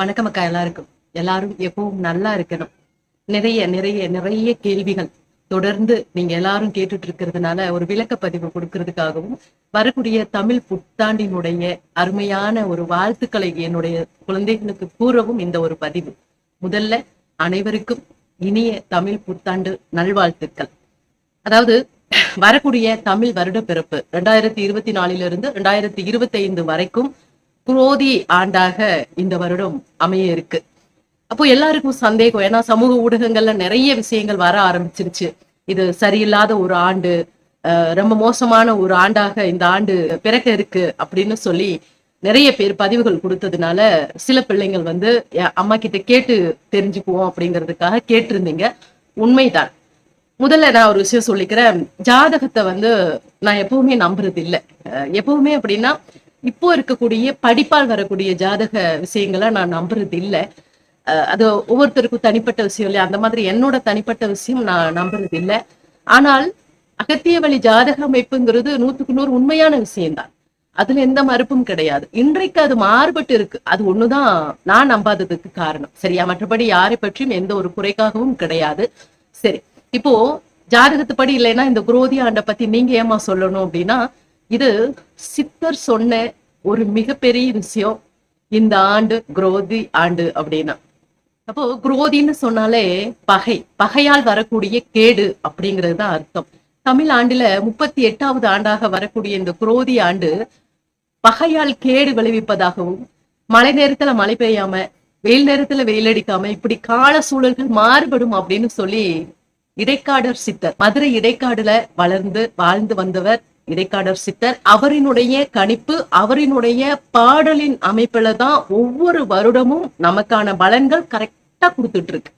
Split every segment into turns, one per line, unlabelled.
வணக்கம் அக்கா எல்லாருக்கும். எல்லாரும் எப்பவும் நல்லா இருக்கணும். நிறைய நிறைய நிறைய கேள்விகள் தொடர்ந்து நீங்க எல்லாரும் கேட்டுட்டு இருக்கிறதுனால ஒரு விளக்க பதிவு கொடுக்கறதுக்காகவும் வரக்கூடிய தமிழ் புத்தாண்டினுடைய அருமையான ஒரு வாழ்த்துக்களை என்னுடைய குழந்தைகளுக்கு கூறவும் இந்த ஒரு பதிவு. முதல்ல அனைவருக்கும் இனிய தமிழ் புத்தாண்டு நல்வாழ்த்துக்கள். அதாவது வரக்கூடிய தமிழ் வருட பிறப்பு ரெண்டாயிரத்தி இருபத்தி நாலிலிருந்து ரெண்டாயிரத்தி இருபத்தி ஐந்து வரைக்கும் குரோதி ஆண்டாக இந்த வருடம் அமைய இருக்கு. அப்போ எல்லாருக்கும் சந்தேகம். ஏன்னா சமூக ஊடகங்கள்ல நிறைய விஷயங்கள் வர ஆரம்பிச்சிருச்சு. இது சரியில்லாத ஒரு ஆண்டு அஹ் ரொம்ப மோசமான ஒரு ஆண்டாக இந்த ஆண்டு பிறக்க இருக்கு அப்படின்னு சொல்லி நிறைய பேர் பதிவுகள் கொடுத்ததுனால சில பிள்ளைங்கள் வந்து அம்மா கிட்ட கேட்டு தெரிஞ்சுக்குவோம் அப்படிங்கிறதுக்காக கேட்டிருந்தீங்க. உண்மைதான். முதல்ல நான் ஒரு விஷயம் சொல்லிக்கிறேன். ஜாதகத்தை வந்து நான் எப்பவுமே நம்புறது இல்லை அஹ் எப்பவுமே அப்படின்னா இப்போ இருக்கக்கூடிய படிப்பால் வரக்கூடிய ஜாதக விஷயங்களை நான் நம்புறது இல்லை அஹ் அது ஒவ்வொருத்தருக்கும் தனிப்பட்ட விஷயம் இல்லையா? அந்த மாதிரி என்னோட தனிப்பட்ட விஷயம் நான் நம்புறது இல்லை ஆனால் அகத்திய வழி ஜாதக அமைப்புங்கிறது நூத்துக்கு நூறு உண்மையான விஷயம்தான். அதுல எந்த மறுப்பும் கிடையாது. இன்றைக்கு அது மாறுபட்டு இருக்கு. அது ஒண்ணுதான் நான் நம்பாததுக்கு காரணம். சரியா? மற்றபடி யாரை பற்றியும் எந்த ஒரு குறைக்காகவும் கிடையாது. சரி. இப்போ ஜாதகத்துப்படி இல்லைன்னா இந்த குரோதி ஆண்டை பத்தி நீங்க ஏமா சொல்லணும் அப்படின்னா இது சித்தர் சொன்ன ஒரு மிகப்பெரிய விஷயம். இந்த ஆண்டு குரோதி ஆண்டு அப்படின்னா. அப்போ குரோதின்னு சொன்னாலே பகை. பகையால் வரக்கூடிய கேடு அப்படிங்கிறது தான் அர்த்தம். தமிழ் ஆண்டுல முப்பத்தி எட்டாவது ஆண்டாக வரக்கூடிய இந்த குரோதி ஆண்டு பகையால் கேடு விளைவிப்பதாகவும் மழை நேரத்துல மழை பெய்யாம வெயில் நேரத்துல வெயில் அடிக்காம இப்படி கால சூழல்கள் மாறுபடும் அப்படின்னு சொல்லி இடைக்காடர் சித்தர் மதுரை இடைக்காடுல வளர்ந்து வாழ்ந்து வந்தவர் இடைக்காடர் சித்தர் அவரினுடைய கணிப்பு அவரினுடைய பாடலின் அமைப்புல தான் ஒவ்வொரு வருடமும் நமக்கான பலன்கள் கரெக்டா கொடுத்துட்டு இருக்கு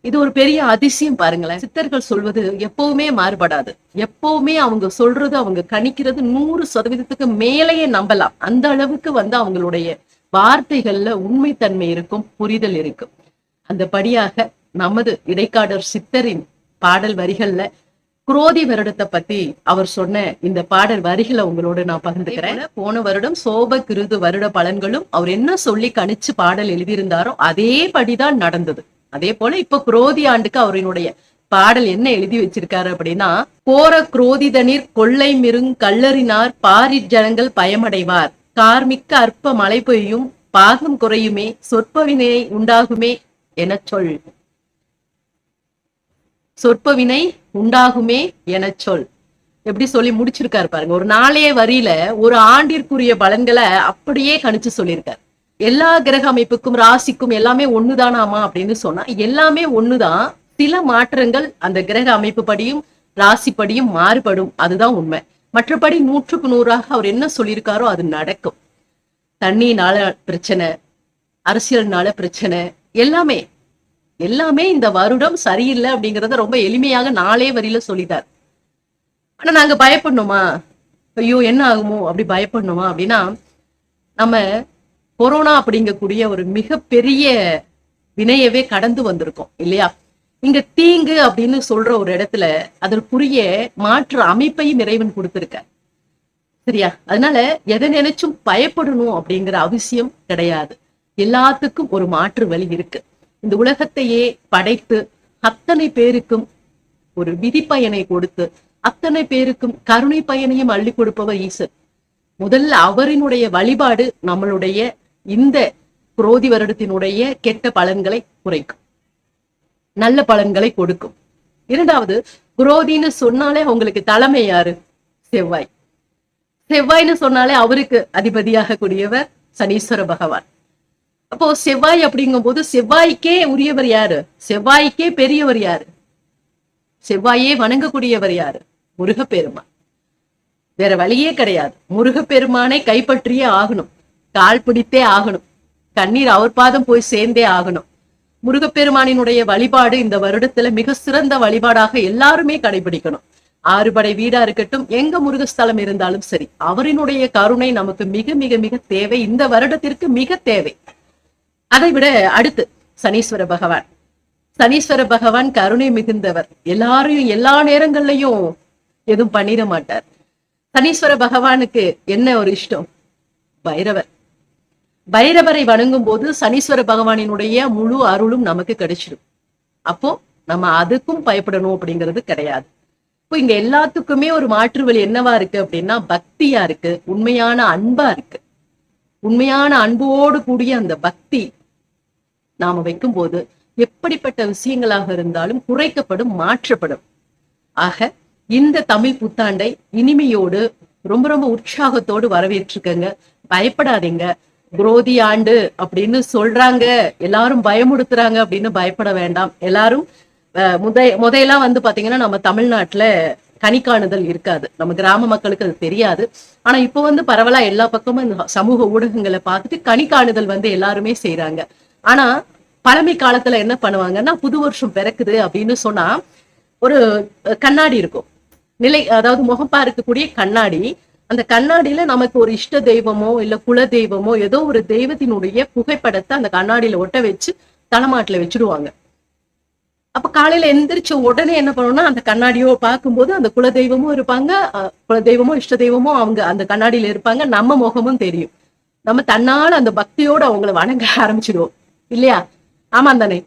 இது ஒரு பெரிய அதிசயம் பாருங்களேன். சித்தர்கள் சொல்வது எப்பவுமே மாறுபடாது. எப்பவுமே அவங்க சொல்றது அவங்க கணிக்கிறது நூறு சதவீதத்துக்கு மேலேயே நம்பலாம். அந்த அளவுக்கு வந்து அவங்களுடைய வார்த்தைகள்ல உண்மைத்தன்மை இருக்கும் புரிதல் இருக்கும். அந்த படியாக நமது இடைக்காடர் சித்தரின் பாடல் வரிகள்ல குரோதி வருடத்தை பத்தி அவர் சொன்ன இந்த பாடல் வரிகளை உங்களோட நான் பகிர்ந்துக்கிறேன். போன வருடம் சோப கிருது வருட பலன்களும் அவர் என்ன சொல்லி கணிச்சு பாடல் எழுதியிருந்தாரோ அதே படிதான் நடந்தது. அதே போல இப்ப குரோதி ஆண்டுக்கு அவரினுடைய பாடல் என்ன எழுதி வச்சிருக்காரு அப்படின்னா கோர குரோதிதனிர் கொள்ளை மிருங் கல்லறினார் பாரிற் ஜனங்கள் பயமடைவார். கார்மிக்க அற்ப மழை பெய்யும் பாகம் குறையுமே சொற்பவினை உண்டாகுமே என சொல். சொற்பவினை உண்டாகுமே என சொல். எப்படி சொல்லி முடிச்சிருக்காரு பாருங்க. ஒரு நாளைய வரியில ஒரு ஆண்டிற்குரிய பலன்களை அப்படியே கணிச்சு சொல்லியிருக்காரு. எல்லா கிரக அமைப்புக்கும் ராசிக்கும் எல்லாமே ஒண்ணுதானாமா அப்படின்னு சொன்னா எல்லாமே ஒண்ணுதான். சில மாற்றங்கள் அந்த கிரக அமைப்பு படியும் ராசிப்படியும் மாறுபடும். அதுதான் உண்மை. மற்றபடி நூற்றுக்கு நூறாக அவர் என்ன சொல்லியிருக்காரோ அது நடக்கும். தண்ணினால பிரச்சனை அரசியல்னால பிரச்சனை எல்லாமே. எல்லாமே இந்த வருடம் சரியில்லை அப்படிங்கறத ரொம்ப எளிமையாக நாளே வரியில சொல்லிட்டார். ஆனா நாங்க பயப்படணுமா? ஐயோ என்ன ஆகுமோ? அப்படி பயப்படணுமா? அப்படின்னா நம்ம கொரோனா அப்படிங்கக்கூடிய ஒரு மிகப்பெரிய வினையவே கடந்து வந்திருக்கோம் இல்லையா? இங்க தீங்கு அப்படின்னு சொல்ற ஒரு இடத்துல அதற்குரிய மாற்று அமைப்பையும் இறைவன் கொடுத்திருக்க சரியா? அதனால எதை நினைச்சும் பயப்படணும் அப்படிங்கிற அவசியம் கிடையாது. எல்லாத்துக்கும் ஒரு மாற்று வழி இருக்கு. இந்த உலகத்தையே படைத்து அத்தனை பேருக்கும் ஒரு விதி பயனை கொடுத்து அத்தனை பேருக்கும் கருணை பயனையும் அள்ளி கொடுப்பவர் ஈசன். முதல்ல அவரினுடைய வழிபாடு நம்மளுடைய இந்த குரோதி வருடத்தினுடைய கெட்ட பலன்களை குறைக்கும். நல்ல பலன்களை கொடுக்கும். இரண்டாவது குரோதின்னு சொன்னாலே அவங்களுக்கு தலைமை யாரு? செவ்வாய். செவ்வாய்னு சொன்னாலே அவருக்கு அதிபதியாக கூடியவர் சனீஸ்வர பகவான். அப்போ செவ்வாய் அப்படிங்கும்போது செவ்வாய்க்கே உரியவர் யாரு? செவ்வாய்க்கே பெரியவர் யாரு? செவ்வாயே வணங்கக்கூடியவர் யாரு? முருகப்பெருமான். வேற வழியே கிடையாது. முருகப்பெருமானை கைப்பற்றியே ஆகணும். கால் பிடித்தே ஆகணும். கண்ணீர் அவர் பாதம் போய் சேர்ந்தே ஆகணும். முருகப்பெருமானினுடைய வழிபாடு இந்த வருடத்துல மிக சிறந்த வழிபாடாக எல்லாருமே கடைபிடிக்கணும். ஆறுபடை வீடா இருக்கட்டும் எங்க முருகஸ்தலம் இருந்தாலும் சரி அவரினுடைய கருணை நமக்கு மிக மிக மிக தேவை. இந்த வருடத்திற்கு மிக தேவை. அதை விட அடுத்து சனீஸ்வர பகவான். சனீஸ்வர பகவான் கருணை மிகுந்தவர். எல்லாரையும் எல்லா நேரங்கள்லயும் எதுவும் பண்ணிட மாட்டார். சனீஸ்வர பகவானுக்கு என்ன ஒரு இஷ்டம்? பைரவர். பைரவரை வணங்கும் போது சனீஸ்வர பகவானினுடைய முழு அருளும் நமக்கு கிடைச்சிடும் அப்போ நம்ம அதுக்கும் பயப்படணும் அப்படிங்கிறது கிடையாது. இப்போ இங்க எல்லாத்துக்குமே ஒரு மாற்று வழி என்னவா இருக்கு அப்படின்னா பக்தியா இருக்கு உண்மையான அன்பா இருக்கு. உண்மையான அன்போடு கூடிய அந்த பக்தி நாம வைக்கும் போது எப்படிப்பட்ட விஷயங்களாக இருந்தாலும் குறைக்கப்படும் மாற்றப்படும். ஆக இந்த தமிழ் புத்தாண்டை இனிமையோடு ரொம்ப ரொம்ப உற்சாகத்தோடு வரவேற்றுக்கங்க பயப்படாதீங்க. குரோதி ஆண்டு அப்படின்னு சொல்றாங்க. எல்லாரும் பயமுடுத்துறாங்க அப்படின்னு பயப்பட வேண்டாம். எல்லாரும் அஹ், முத முதையெல்லாம் வந்து பாத்தீங்கன்னா நம்ம தமிழ்நாட்டுல கணிக்காணுதல் இருக்காது. நம்ம கிராம மக்களுக்கு அது தெரியாது. ஆனா இப்போ வந்து பரவலா எல்லா பக்கமும் இந்த சமூக ஊடகங்களை பார்த்துட்டு கணிக்காணுதல் வந்து எல்லாருமே செய்யறாங்க ஆனா பழமை காலத்துல என்ன பண்ணுவாங்கன்னா புது வருஷம் பிறக்குது அப்படின்னு சொன்னா ஒரு கண்ணாடி இருக்கும். நிலை அதாவது முகப்பா இருக்கக்கூடிய கண்ணாடி. அந்த கண்ணாடியில நமக்கு ஒரு இஷ்ட தெய்வமோ இல்ல குல தெய்வமோ ஏதோ ஒரு தெய்வத்தினுடைய புகைப்படத்தை அந்த கண்ணாடியில ஒட்ட வச்சு தலைமாட்டுல வச்சிடுவாங்க அப்ப காலையில எந்திரிச்ச உடனே என்ன பண்ணணும்னா அந்த கண்ணாடியோ பார்க்கும்போது அந்த குல தெய்வமும் இருப்பாங்க அஹ், குல தெய்வமோ இஷ்ட தெய்வமோ அவங்க அந்த கண்ணாடியில இருப்பாங்க. நம்ம முகமும் தெரியும். நம்ம தன்னால அந்த பக்தியோட அவங்களை வணங்க ஆரம்பிச்சிடுவோம். இல்லையா? ஆமா தானே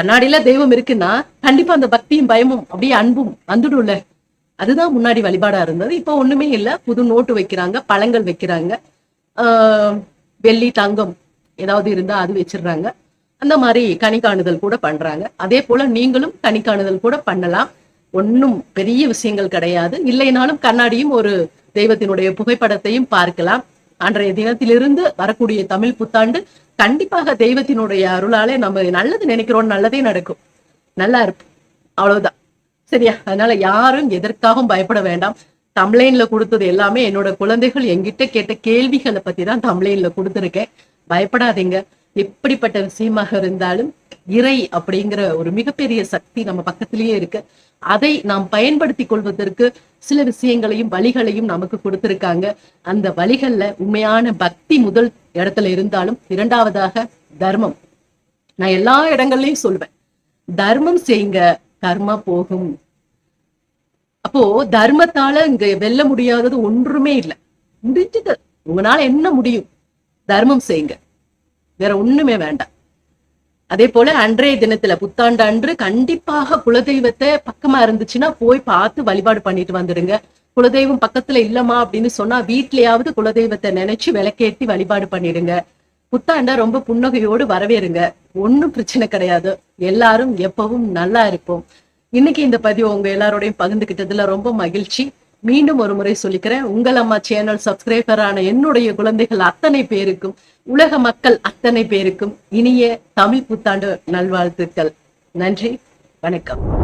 கண்ணாடியில தெய்வம் இருக்குன்னா கண்டிப்பா அந்த பக்தியும் பயமும் அப்படியே அன்பும் வந்துடும்ல. அதுதான் முன்னாடி வழிபாடா இருந்தது. இப்போ ஒண்ணுமே இல்ல. புது நோட்டு வைக்கிறாங்க பழங்கள் வைக்கிறாங்க. ஆஹ் வெள்ளி தங்கம் ஏதாவது இருந்தா அது வச்சிடுறாங்க. அந்த மாதிரி கணிக்காணுதல் காணுதல் கூட பண்றாங்க. அதே போல நீங்களும் கணிக்காணுதல் கூட பண்ணலாம். ஒன்றும் பெரிய விஷயங்கள் கிடையாது. இல்லைனாலும் கண்ணாடியும் ஒரு தெய்வத்தினுடைய புகைப்படத்தையும் பார்க்கலாம். அன்றைய தினத்திலிருந்து வரக்கூடிய தமிழ் புத்தாண்டு கண்டிப்பாக தெய்வத்தினுடைய அருளாலே நம்ம நல்லது நினைக்கிறோம் நல்லதே நடக்கும். நல்லா இருப்போம் அவ்வளவுதான். சரியா? அதனால யாரும் எதற்காகவும் பயப்பட வேண்டாம். தம்ப்ளைன்ல கொடுத்தது எல்லாமே என்னோட குழந்தைகள் என்கிட்ட கேட்ட கேள்விகளை பத்தி தான் தம்ப்ளைன்ல கொடுத்துருக்கேன். பயப்படாதீங்க. எப்படிப்பட்ட விஷயமாக இருந்தாலும் இறை அப்படிங்கிற ஒரு மிகப்பெரிய சக்தி நம்ம பக்கத்திலேயே இருக்கு. அதை நாம் பயன்படுத்தி கொள்வதற்கு சில விஷயங்களையும் வழிகளையும் நமக்கு கொடுத்திருக்காங்க. அந்த வழிகள்ல உண்மையான பக்தி முதல் இடத்துல இருந்தாலும் இரண்டாவதாக தர்மம். நான் எல்லா இடங்கள்லயும் சொல்லுவேன் தர்மம் செய்யுங்க கர்மா போகும். அப்போ தர்மத்தால இங்க வெல்ல முடியாதது ஒன்றுமே இல்லை. முடிஞ்சது. உங்களால என்ன முடியும்? தர்மம் செய்யுங்க வேற ஒண்ணுமே வேண்டாம். அதே போல அன்றைய தினத்துல புத்தாண்டு அன்று கண்டிப்பாக குலதெய்வத்தை பக்கமா இருந்துச்சுன்னா போய் பார்த்து வழிபாடு பண்ணிட்டு வந்துடுங்க. குலதெய்வம் பக்கத்துல இல்லமா அப்படின்னு சொன்னா வீட்லயாவது குலதெய்வத்தை நினைச்சு விளக்கேத்தி வழிபாடு பண்ணிடுங்க. புத்தாண்ட ரொம்ப புன்னகையோடு வரவேறுங்க. ஒண்ணும் பிரச்சனை கிடையாது. எல்லாரும் எப்பவும் நல்லா இருப்போம். இன்னைக்கு இந்த பதிவு உங்க எல்லாரோடையும் பகிர்ந்துகிட்டதுல ரொம்ப மகிழ்ச்சி. மீண்டும் ஒரு முறை சொல்லிக்கிறேன். உங்கள் அம்மா சேனல் சப்ஸ்கிரைபரான என்னுடைய குழந்தைகள் அத்தனை பேருக்கும் உலக மக்கள் அத்தனை பேருக்கும் இனிய தமிழ் புத்தாண்டு நல்வாழ்த்துக்கள். நன்றி வணக்கம்.